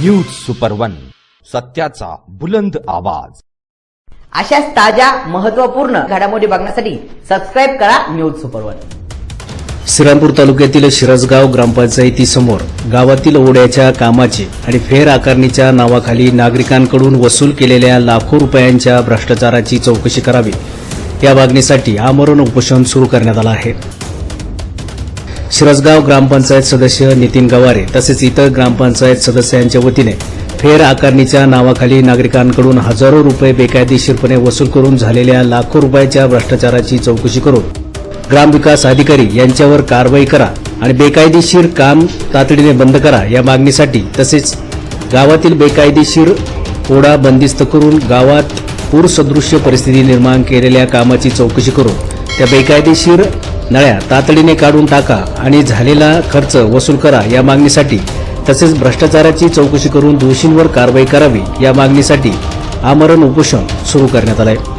News super one सत्याचा बुलंद आवाज. अशाच ताज्या महत्त्वपूर्ण घडामोडी बघण्यासाठी सबस्क्राईब करा न्यूज सुपर वन श्रीरामपूर तालुक्यातील शिरसगाव ग्रामपंचायतीसमोर गावातील ओढ्याच्या कामाचे आणि फेर आकारणीच्या नावाखाली नागरिकांकडून वसूल केलेल्या लाखो रुपयांच्या भ्रष्टाचाराची चौकशी करावी. या मागणीसाठी आमरण उपोषण सुरू करण्यात आलं आहे. शिरसगाव ग्रामपंचायत सदस्य नितीन गवारे तसेच इतर ग्रामपंचायत सदस्यांच्या वतीने फेर आकारणीच्या नावाखाली नागरिकांकडून हजारो रुपये बेकायदेशीरपणे वसूल करून झालेल्या लाखो रुपयाच्या भ्रष्टाचाराची चौकशी करून ग्रामविकास अधिकारी यांच्यावर कारवाई करा आणि बेकायदेशीर काम तातडीने बंद करा या मागणीसाठी तसेच गावातील बेकायदेशीर ओढा बंदिस्त करून गावात पूरसदृश्य परिस्थिती निर्माण केलेल्या कामाची चौकशी करून त्या बेकायदेशीर नळ्या तातडीने काढून टाका आणि झालेला खर्च वसूल करा या मागणीसाठी. तसेच भ्रष्टाचाराची चौकशी करून दोषींवर कारवाई करावी या मागणीसाठी आमरण उपोषण सुरू करण्यात आलं आहे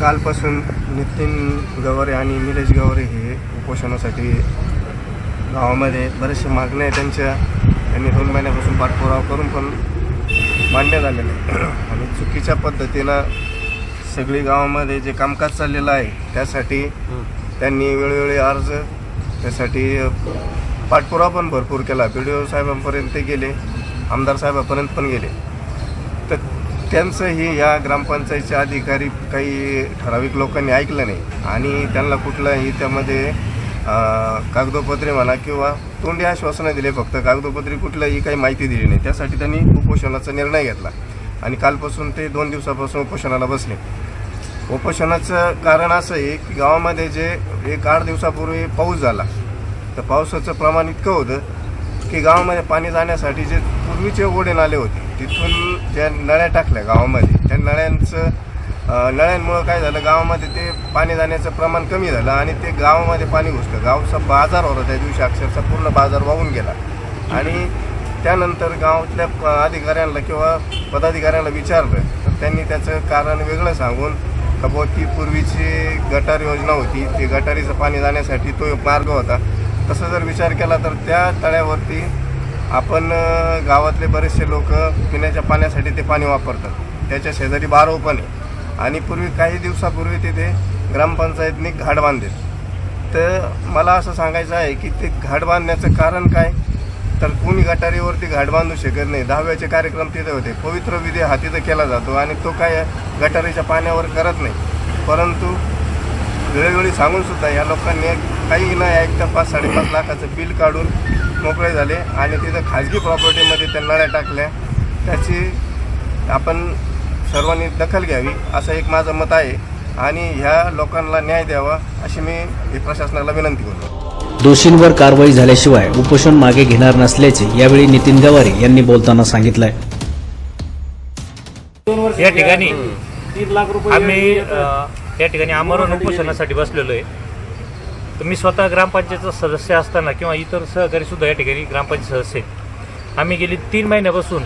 कालपासून नितीन गवारे आणि निलेश गवारे हे उपोषणासाठी गावामध्ये बरेचसे मागण्या आहे त्यांच्या. त्यांनी दोन महिन्यापासून पाठपुरावा करून पण मान्य झालेलं आहे आणि चुकीच्या पद्धतीनं सगळी गावामध्ये जे कामकाज चाललेलं आहे त्यासाठी त्यांनी वेळोवेळी अर्ज त्यासाठी पाठपुरावा पण भरपूर केला. बी डी ओ साहेबांपर्यंत ते गेले आमदार साहेबापर्यंत पण गेले. तर त्यांचंही या ग्रामपंचायतचे अधिकारी काही ठराविक लोकांनी ऐकलं नाही आणि त्यांना कुठलंही त्यामध्ये कागदोपत्रे कागदोपत्री म्हणा किंवा तोंडी आश्वासनं दिले फक्त कागदोपत्री कुठलंही काही माहिती दिली नाही. त्यासाठी त्यांनी उपोषणाचा निर्णय घेतला. आणि कालपासून ते दोन दिवसापासून उपोषणाला बसले. उपोषणाचं कारण असं आहे की गावामध्ये जे एक आठ दिवसापूर्वी पाऊस झाला तर पावसाचं प्रमाण इतकं होतं की गावामध्ये पाणी जाण्यासाठी जे पूर्वीचे ओढे नाले होते तिथून ज्या नळ्या टाकल्या गावामध्ये त्या नळ्यांचं नळ्यांमुळं काय झालं गावामध्ये ते पाणी जाण्याचं प्रमाण कमी झालं आणि ते गावामध्ये पाणी घुसलं. गावचा बाजार होता त्या दिवशी अक्षरशः पूर्ण बाजार वाहून गेला. आणि त्यानंतर गावातल्या प- अधिकाऱ्यांना किंवा पदाधिकाऱ्यांना विचारलं तर त्यांनी त्याचं कारण वेगळं सांगून का ती पूर्वीची गटार योजना होती. ती गटारीचं पाणी जाण्यासाठी तो एक मार्ग होता. तसं जर विचार केला तर त्या तळ्यावरती आपण गावातले बरेचसे लोक पिण्याच्या पाण्यासाठी ते पाणी वापरतात. त्याच्या शेजारी बारव पण आहे. आणि पूर्वी काही दिवसापूर्वी तिथे ग्रामपंचायतनी घाट बांधले. तर मला असं सांगायचं आहे की ते घाट बांधण्याचं कारण काय? तर कोणी गटारीवरती घाट बांधू शकत नाही. दहाव्याचे कार्यक्रम तिथे होते. पवित्र विधी हा तिथं केला जातो आणि तो काय गटारीच्या पाण्यावर करत नाही. परंतु वेळोवेळी सांगून सुद्धा या लोकांनी काही न ऐकता पाच साडेपाच लाखाचं बिल काढून मोकळे झाले आणि तिथं खाजगी प्रॉपर्टीमध्ये त्या नळ्या टाकल्या. त्याची आपण सर्वांनी दखल घ्यावी असं एक माझं मत आहे आणि ह्या लोकांना न्याय द्यावा अशी मी प्रशासनाला विनंती करतो. दोषींवर कारवाई झाल्याशिवाय उपोषण मागे घेणार नसल्याचे यावेळी नितीन गवारे यांनी बोलताना सांगितलंय. या ठिकाणी आम्ही या ठिकाणी आमरण उपोषणासाठी बसलेलो आहे. तर मी स्वतः ग्रामपंचायतचा सदस्य असताना किंवा इतर सहकारी सुद्धा या ठिकाणी ग्रामपंचायत सदस्य आम्ही गेली तीन महिन्यापासून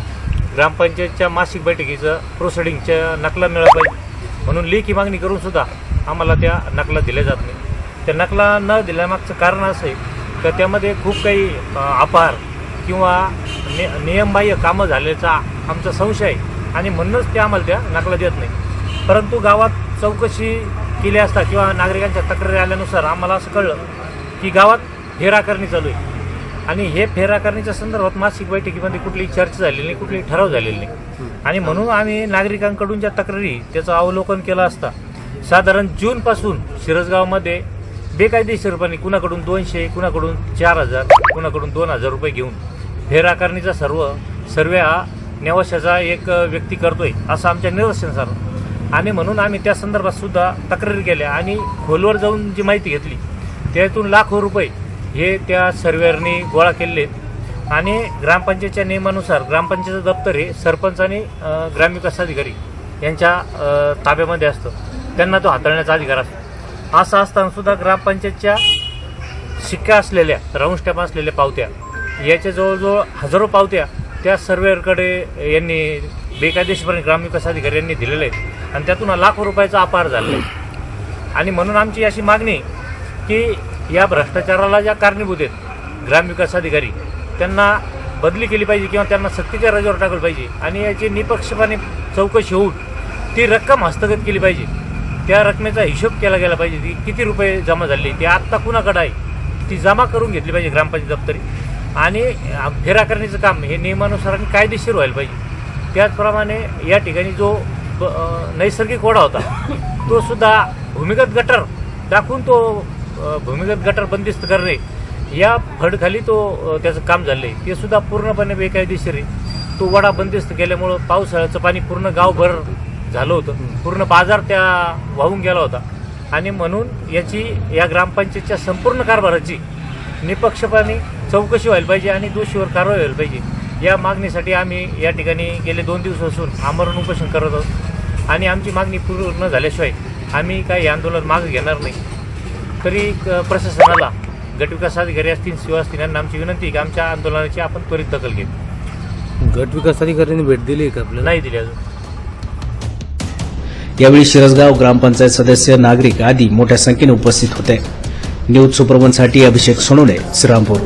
ग्रामपंचायतच्या मासिक बैठकीचं प्रोसिडिंगच्या नकला मिळाला पाहिजे म्हणून लेखी मागणी करून सुद्धा आम्हाला त्या नकला दिल्या जात नाही त्या नकला न दिल्यामागचं कारण असं आहे का त्यामध्ये खूप काही अपार किंवा नि नियमबाह्य कामं झाल्याचा आमचा संशय आहे. आणि म्हणूनच ते आम्हाला त्या नकला देत नाही. परंतु गावात चौकशी केली असता किंवा नागरिकांच्या तक्रारी आल्यानुसार आम्हाला असं कळलं की गावात फेराकरणी चालू आहे. आणि हे फेराकरणीच्या संदर्भात मासिक बैठकीमध्ये कुठली चर्चा झालेली नाही कुठली ठराव झालेली नाही. आणि म्हणून आम्ही नागरिकांकडून ज्या तक्रारी त्याचं अवलोकन केलं असता साधारण जूनपासून शिरसगावमध्ये बेकायदेशीरपणे कुणाकडून दोनशे कुणाकडून चार हजार कुणाकडून दोन हजार रुपये घेऊन फेराकारणीचा सर्व सर्वे हा नेवाशाचा एक व्यक्ती करतोय असं आमच्या निदर्शनासार. आणि म्हणून आम्ही त्या संदर्भात सुद्धा तक्रारी केल्या आणि खोलवर जाऊन जी माहिती घेतली त्यातून लाखो रुपये हे त्या सर्वेअरनी गोळा केलेले. आहेत आणि ग्रामपंचायतच्या नियमानुसार ग्रामपंचायत दप्तर हे सरपंच आणि ग्रामविकास अधिकारी यांच्या ताब्यामध्ये असतं. त्यांना तो हाताळण्याचा अधिकार असतो. असं असताना सुद्धा ग्रामपंचायतच्या शिक्का असलेल्या राऊंड स्टॅम्प असलेल्या पावत्या याच्या जवळजवळ हजारो पावत्या त्या सर्वेअरकडे यांनी बेकायदेशीरपणे ग्रामविकास अधिकारी यांनी दिलेल्या आहेत. आणि त्यातून लाखो रुपयाचा अपार झालेला आहे. आणि म्हणून आमची अशी मागणी की या भ्रष्टाचाराला ज्या कारणीभूत आहेत ग्रामविकास अधिकारी त्यांना बदली केली पाहिजे किंवा त्यांना सक्तीच्या रजेवर टाकलं पाहिजे. आणि याची निपक्षपणे चौकशी होऊन ती रक्कम हस्तगत केली पाहिजे. त्या रकमेचा हिशोब केला गेला पाहिजे. ती किती रुपये जमा झाले? ते आत्ता कुणाकडे आहे? ती जमा करून घेतली पाहिजे ग्रामपंचायत दप्तरी. आणि फेराकरणीचं काम हे नियमानुसार आणि कायदेशीर व्हायला पाहिजे. त्याचप्रमाणे या ठिकाणी जो ब- नैसर्गिक ओढा होता तो सुद्धा भूमिगत गटर टाकून तो भूमिगत गटर बंदिस्त करणे या फडखाली तो त्याचं काम झालं आहे ते सुद्धा पूर्णपणे बेकायदेशीर आहे. तो वडा बंदिस्त केल्यामुळं पावसाळ्याचं पाणी पूर्ण गावभर झालं होतं. पूर्ण बाजार त्या वाहून गेला होता. आणि म्हणून याची या ग्रामपंचायतच्या संपूर्ण कारभाराची निपक्षपाने चौकशी व्हायला पाहिजे आणि दोषीवर कारवाई व्हायला पाहिजे. या मागणीसाठी आम्ही या ठिकाणी गेले दोन दिवसापासून आमरण उपोषण करत आहोत. आणि आमची मागणी पूर्ण झाल्याशिवाय आम्ही काही आंदोलन मागे घेणार नाही. तरी प्रशासनाला गटविकास अधिकारी असतील शिव असतील यांना आमची विनंती की आमच्या आंदोलनाची आपण त्वरित दखल घेऊ गट विकास अधिकाऱ्यांनी भेट दिली का आपल्याला? नाही दिली अजून. यावेळी शिरसगाव ग्रामपंचायत सदस्य नागरिक आदी मोठ्या संख्येने उपस्थित होते. न्यूज सुप्रमनसाठी अभिषेक सोनवणे श्रीरामपूर.